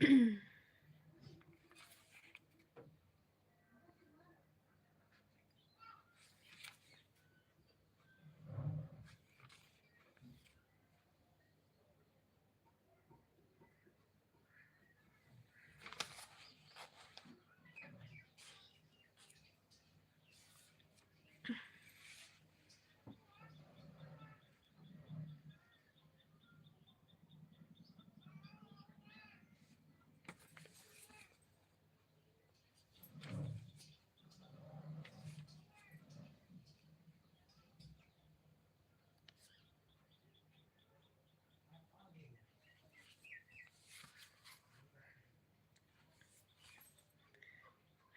嗯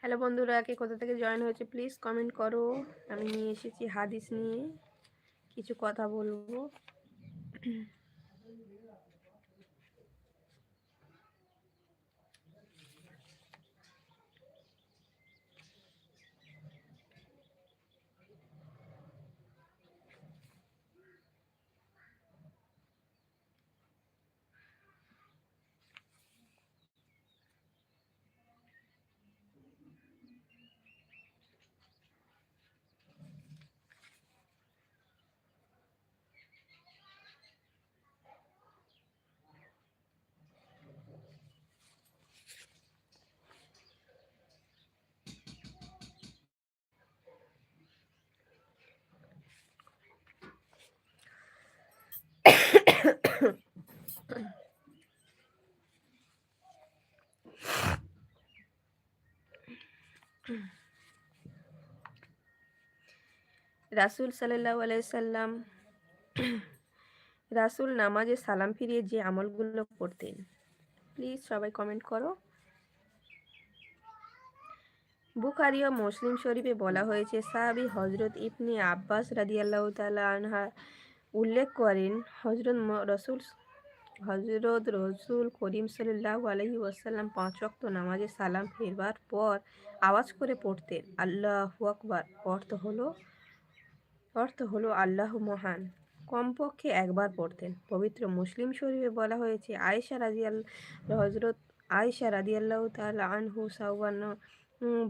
hello বন্ধুরা, কে কোথা থেকে জয়েন হয়েছে প্লিজ কমেন্ট করো। আমি নিয়ে এসেছি হাদিস নিয়ে। কিছু কথা বলব। রাসুল সাল্লাহ আলাইসাল্লাম রাসুল নামাজে সালাম ফিরিয়ে যে আমলগুলো করতেন। প্লিজ সবাই কমেন্ট করো। বুখারি ও মুসলিম শরীফে বলা হয়েছে, সাহাবি হজরত ইবনে আব্বাস রাদিয়াল্লাহ তালা আনহা উল্লেখ করেন হজরত রসুল হজরত রসুল করিম সাল্লাহ আলহি ওয়াসাল্লাম পাঁচ ওয়াক্ত নামাজে সালাম ফেরবার পর আওয়াজ করে পড়তেন, আল্লাহ আকবার। অর্থ হলো অর্থ হলো আল্লাহ মহান। কমপক্ষে একবার পড়তেন। পবিত্র মুসলিম শরীফে বলা হয়েছে, আয়েশা রাজিয়াল হজরত আয়েশা রাদিয়াল্লাহ তাল আনহু সাউবান্ন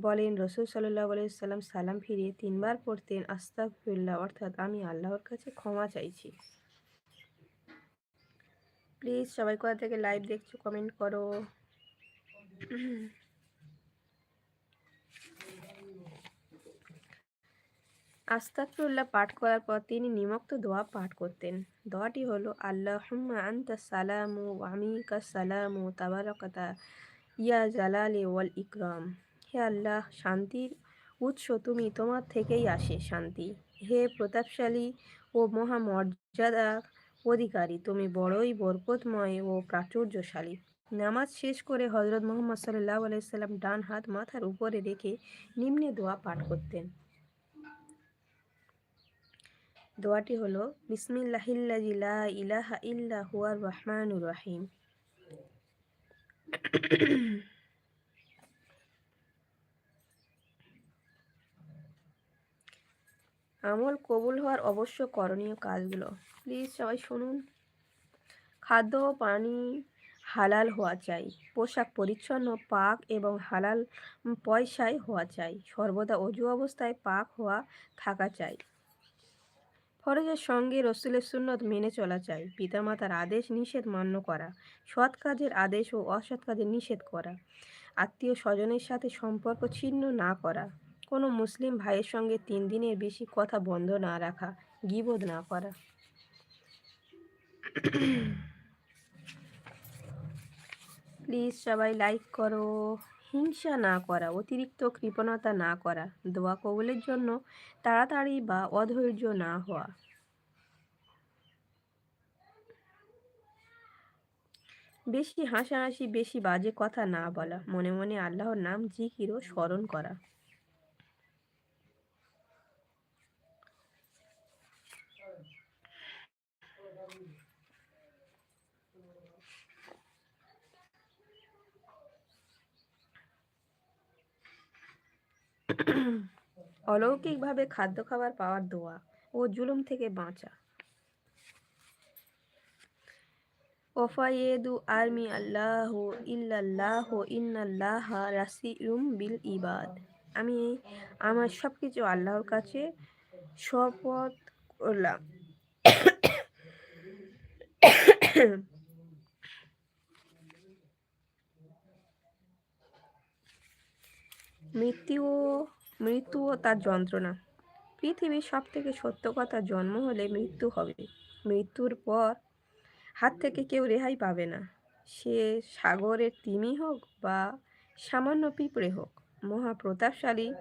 বলেন, রসুল সাল্লাহ আলাইসাল্লাম সালাম ফিরিয়ে তিনবার পড়তেন আস্তাফুল্লাহ অর্থাৎ আমি আল্লাহর কাছে ক্ষমা চাইছি। প্লিজ সবাই কোথা থেকে লাইভ দেখছ কমেন্ট করো। আস্তাকফিরুল্লাহ পাঠ করার পর তিনি নিমক্ত দোয়া পাঠ করতেন। দোয়াটি হলো আল্লাহ আন্তা সালামু আমিকা সালামু তাবারকতা ইয়া জালালে ওয়াল ইকরাম। হে আল্লাহ, শান্তির উৎস তুমি তোমার থেকেই আসে শান্তি। হে প্রতাপশালী ও মহামর্যাদা অধিকারী, তুমি বড়ই বরকতময় ও প্রাচুর্যশালী। নামাজ শেষ করে হজরত মোহাম্মদ সাল্লাহ আলাইসাল্লাম ডান হাত মাথার উপরে রেখে নিম্নে দোয়া পাঠ করতেন। দোয়াটি হলো বিসমিল্লাহিল্লাজিলা ইলাহা ইল্লা হুয়ার রহমানুর রহিম। আমল কবুল হওয়ার অবশ্য করণীয় কাজগুলো। প্লিজ সবাই শুনুন। খাদ্য পানি হালাল হওয়া চাই, পোশাক পরিচ্ছন্ন, পাক এবং হালাল পয়সায় হওয়া চাই, সর্বদা অজু অবস্থায় পাক হওয়া থাকা চাই। ফরজের সঙ্গে রসুলের সুন্নত মেনে চলা চাই। পিতামাতার আদেশ নিষেধ মান্য করা, সৎ কাজের আদেশ ও অসৎ কাজের নিষেধ করা আত্মীয় স্বজনের সাথে সম্পর্ক ছিন্ন না করা, কোনো মুসলিম ভাইয়ের সঙ্গে তিন দিনের বেশি কথা বন্ধ না রাখা গিবোধ না করা। প্লিজ সবাই লাইক করো। হিংসা না করা, অতিরিক্ত কৃপণতা না করা, দোয়া কবলের জন্য তাড়াতাড়ি বা অধৈর্য না হওয়া। বেশি হাসাহাসি, বেশি বাজে কথা না বলা, মনে মনে আল্লাহর নাম জিকির ও স্মরণ করা। অলৌকিকভাবে খাদ্য খাবার পাওয়ার দোয়া ও জুলুম থেকে বাঁচা। ওফায়েদু আর্মি আল্লাহ ইল্লাল্লাহ ইন্নাল্লাহ রাসিউম বিল ইবাদ। আমি আমার সব কিছু আল্লাহর কাছে শপথ করলাম। মৃত্যু মৃত্যু ও তার যন্ত্রণা। পৃথিবীর সব থেকে সত্য কথা জন্ম হলে মৃত্যু হবে। মৃত্যুর পর হাত থেকে কেউ রেহাই পাবে না। সে সাগরের তিমি হোক বা সামান্য পিঁপড়ে হোক, মহাপ্রতাপশালী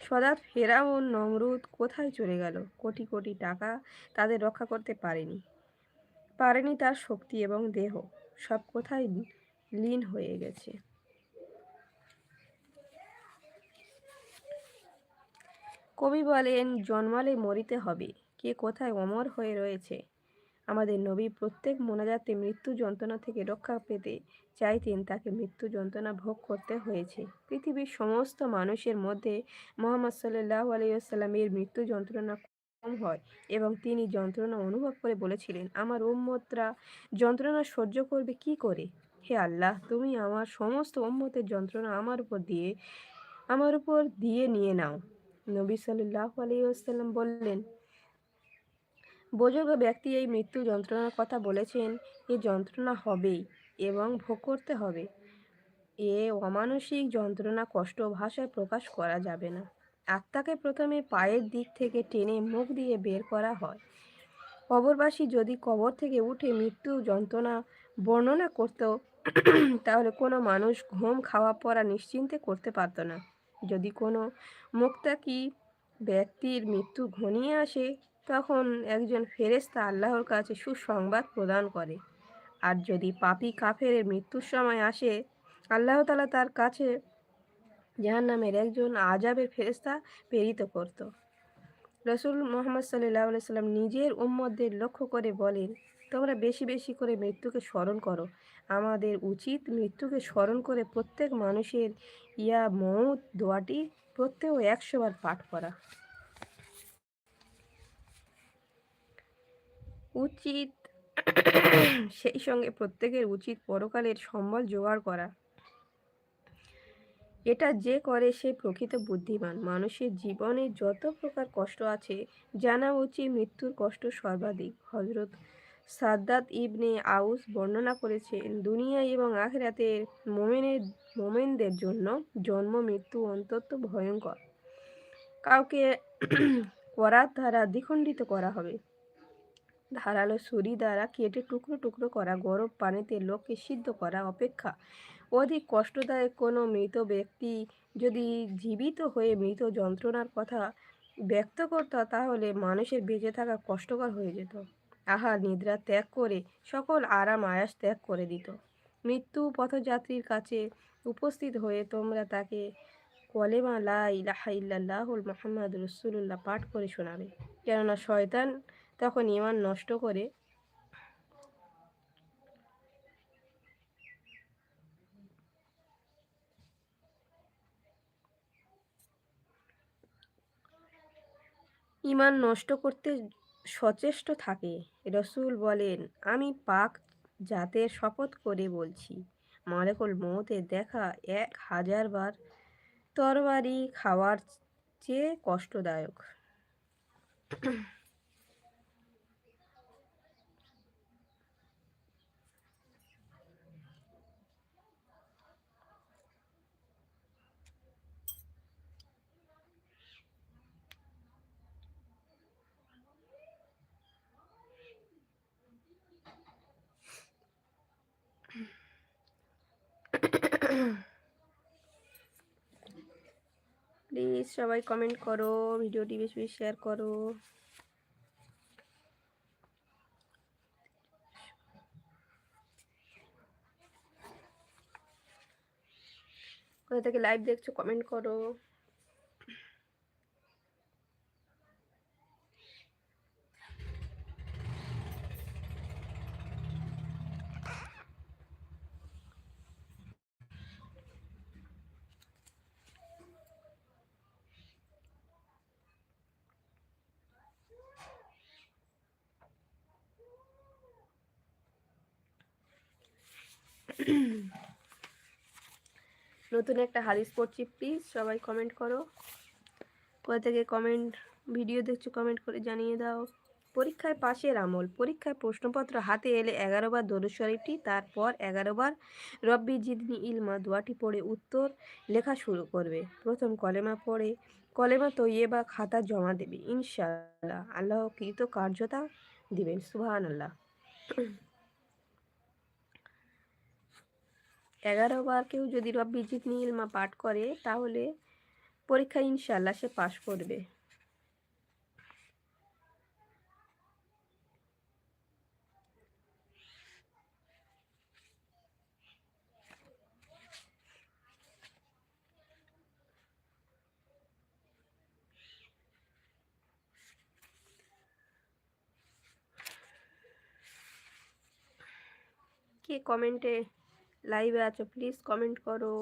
সদা ফেরাও নমরুদ কোথায় চলে গেল? কোটি কোটি টাকা তাদের রক্ষা করতে পারেনি। পারেনি তার শক্তি এবং দেহ। সব কোথায় লীন হয়ে গেছে। কবি বলেন, জন্মালে মরিতে হবে। কে কোথায় অমর হয়ে রয়েছে? আমাদের নবী প্রত্যেক মোনাজাতে মৃত্যু যন্ত্রণা থেকে রক্ষা পেতে চাইতেন। তাকে মৃত্যু যন্ত্রণা ভোগ করতে হয়েছে। পৃথিবীর সমস্ত মানুষের মধ্যে মোহাম্মদ সাল্লাহ আলাইসাল্লামের মৃত্যু যন্ত্রণা কম হয় এবং তিনি যন্ত্রণা অনুভব করে বলেছিলেন, আমার উম্মতরা যন্ত্রণা সহ্য করবে কি করে? হে আল্লাহ, তুমি আমার সমস্ত উম্মতের যন্ত্রণা আমার উপর দিয়ে, আমার উপর দিয়ে নিয়ে নাও। নবী সাল্লাহ আলাইসাল্লাম বললেন বুজুর্গ ব্যক্তি এই মৃত্যু যন্ত্রণার কথা বলেছেন, এ যন্ত্রণা হবেই এবং ভোগ করতে হবে। এ অমানসিক যন্ত্রণা কষ্ট ভাষায় প্রকাশ করা যাবে না। আত্মাকে প্রথমে পায়ের দিক থেকে টেনে মুখ দিয়ে বের করা হয়। কবরবাসী যদি কবর থেকে উঠে মৃত্যু যন্ত্রণা বর্ণনা করত, তাহলে কোনো মানুষ ঘুম, খাওয়া, পড়া নিশ্চিন্তে করতে পারত না। যদি কোনো মুক্তাকি ব্যক্তির মৃত্যু ঘনিয়ে আসে, তখন একজন ফেরেস্তা আল্লাহর কাছে সুসংবাদ প্রদান করে। আর যদি পাপি কাফের মৃত্যুর সময় আসে, আল্লাহ তালা তার কাছে যাহার নামের একজন আজাবের ফেরেস্তা প্রেরিত করত। রসুল মোহাম্মদ সাল্লাহ সাল্লাম নিজের উম্মদের লক্ষ্য করে বলেন, তোমরা বেশি বেশি করে মৃত্যুকে স্মরণ করো। আমাদের উচিত মৃত্যুকে স্মরণ করে প্রত্যেক মানুষের ইয়া মৌত দোয়াটি প্রত্যেক একশোবার পাঠ করা। উচিত সেই সঙ্গে প্রত্যেকের উচিত পরকালের সম্বল জোগাড় করা। এটা যে করে সে প্রকৃত বুদ্ধিমান। মানুষের জীবনে যত প্রকার কষ্ট আছে, জানা উচিত মৃত্যুর কষ্ট সর্বাধিক। হজরত সাদ্দাত ইবনে আউস বর্ণনা করেছেন, দুনিয়া এবং আখেরাতের মোমেনের, মোমেনদের জন্য জন্ম মৃত্যু অন্তত ভয়ঙ্কর। কাউকে করার দ্বারা দ্বিখণ্ডিত করা হবে। ধারালো ছুরি দ্বারা কেটে টুকরো টুকরো করা, গরম পানিতে লোককে সিদ্ধ করা, অপেক্ষা অধিক কষ্টদায়ক কোনো মৃত ব্যক্তি যদি জীবিত হয়ে মৃত যন্ত্রণার কথা ব্যক্ত করত, তাহলে মানুষের বেঁচে থাকা কষ্টকর হয়ে যেত। আহার নিদ্রা ত্যাগ করে সকল আরাম, আয়াস ত্যাগ করে দিত। মৃত্যু পথযাত্রীর কাছে উপস্থিত হয়ে তোমরা তাকে কলেমা লা ইলাহা ইল্লাল্লাহুল মোহাম্মদ রসুল্লাহ পাঠ করে শোনাবে। কেননা শয়তান তখন ইমান নষ্ট করে ইমান নষ্ট করতে সচেষ্ট থাকে। রসুল বলেন, আমি পাক জাতের শপথ করে বলছি। মালেকুল মতে দেখা এক হাজার বার তরবারি খাওয়ার চেয়ে কষ্টদায়ক। প্লিজ সবাই কমেন্ট করো ভিডিওটি বেশি বেশি শেয়ার করো। কোথা থেকে লাইভ দেখছ কমেন্ট করো। নতুন একটা হাদিস পড়ছি প্লিজ সবাই কমেন্ট করো। কোথা থেকে কমেন্ট ভিডিও দেখছ কমেন্ট করে জানিয়ে দাও। পরীক্ষায় পাশের আমল, পরীক্ষায় প্রশ্নপত্র হাতে এলে এগারোবার দরুদ শরীফটি তারপর এগারোবার রব্বি জিদনি ইলমা দোয়াটি পড়ে উত্তর লেখা শুরু করবে। প্রথম কলেমা পড়ে, কলেমা তৈয়ে বা খাতা জমা দেবে, ইনশাআল্লাহ। আল্লাহ কৃত কার্যতা দিবেন সুবাহান আল্লাহ এগারো বার কেউ যদি রব্বি জিতনি ইলমা পাঠ করে, তাহলে পরীক্ষা ইনশাল্লাহ সে পাশ করবে। কে কমেন্টে লাইভে আছো প্লিজ কমেন্ট করো।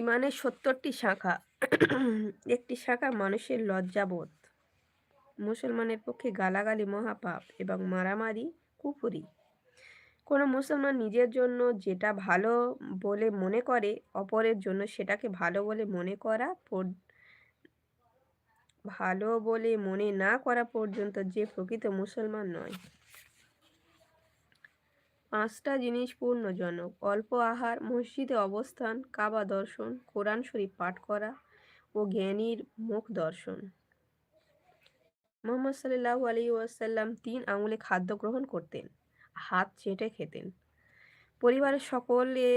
ইমানের সত্তরটি শাখা, একটি শাখা মানুষের লজ্জাবোধ। মুসলমানের পক্ষে গালাগালি মহাপাপ এবং মারামারি কুপুরি কোনো মুসলমান নিজের জন্য যেটা ভালো বলে মনে করে, অপরের জন্য সেটাকে ভালো বলে মনে করা ভালো বলে মনে না করা পর্যন্ত যে প্রকৃত মুসলমান নয়। পাঁচটা জিনিস পূর্ণজনক। অল্প আহার, মসজিদে অবস্থান, কাবা দর্শন, কোরআন শরীফ পাঠ করা ও জ্ঞানীর মুখ দর্শন। মোহাম্মদ সাল্লাহ আলী ওয়াসাল্লাম তিন আঙুলে খাদ্য গ্রহণ করতেন, হাত চেটে খেতেন। পরিবারের সকলে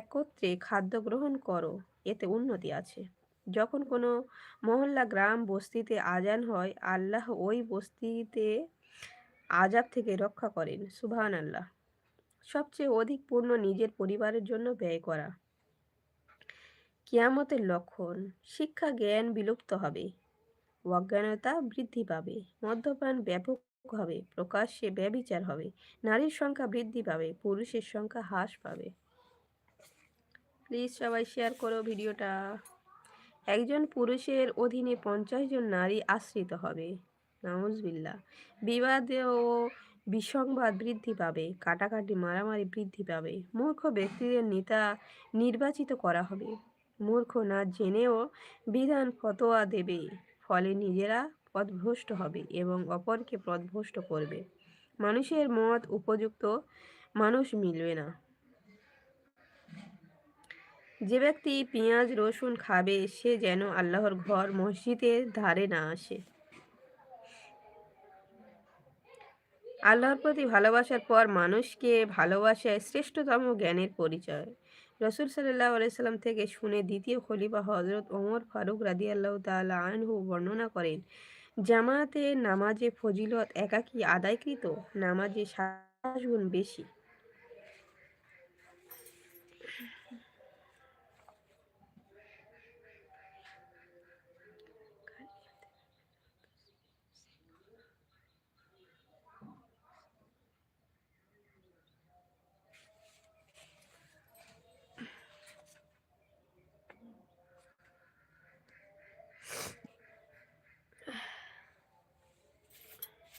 একত্রে খাদ্য গ্রহণ করো, এতে উন্নতি আছে। যখন কোনো মহল্লা, গ্রাম বস্তিতে আজান হয়, আল্লাহ ওই বস্তিতে আজাব থেকে রক্ষা করেন সুবহান আল্লাহ সবচেয়ে অধিক পূর্ণ নিজের পরিবারের জন্য ব্যয় করা। কিয়ামতের লক্ষণ, শিক্ষা জ্ঞান বিলুপ্ত হবে। অজ্ঞানতা বৃদ্ধি পাবে। মদ্যপান ব্যাপক হবে। প্রকাশ্যে ব্যবিচার হবে। নারীর সংখ্যা বৃদ্ধি পাবে। পুরুষের সংখ্যা হ্রাস পাবে। প্লিজ সবাই শেয়ার করো ভিডিওটা। একজন পুরুষের অধীনে পঞ্চাশ জন নারী আশ্রিত হবে। নাউজবিল্লা বিবাদ ও বিসংবাদ বৃদ্ধি পাবে, কাটাকাটি মারামারি বৃদ্ধি পাবে, মূর্খ ব্যক্তিদের নেতা নির্বাচিত করা হবে। মূর্খ না জেনেও বিধান ফতোয়া দেবে, ফলে নিজেরা পথভ্রষ্ট হবে এবং অপরকে পথভ্রষ্ট করবে। মানুষের মত উপযুক্ত মানুষ মিলবে না। যে ব্যক্তি পেঁয়াজ, রসুন খাবে, সে যেন আল্লাহর ঘর মসজিদের ধারে না আসে। আল্লাহর প্রতি ভালোবাসার পর মানুষকে ভালোবাসায় শ্রেষ্ঠতম জ্ঞানের পরিচয়। রসুল সাল্লাহ আলাইসাল্লাম থেকে শুনে দ্বিতীয় খলিফা হজরত ওমর ফারুক রাদিয়াল্লাহু তাআলা আনহু বর্ণনা করেন, জামাতে নামাজে ফজিলত একাকী আদায়কৃত, নামাজে সাতাশ গুণ বেশি।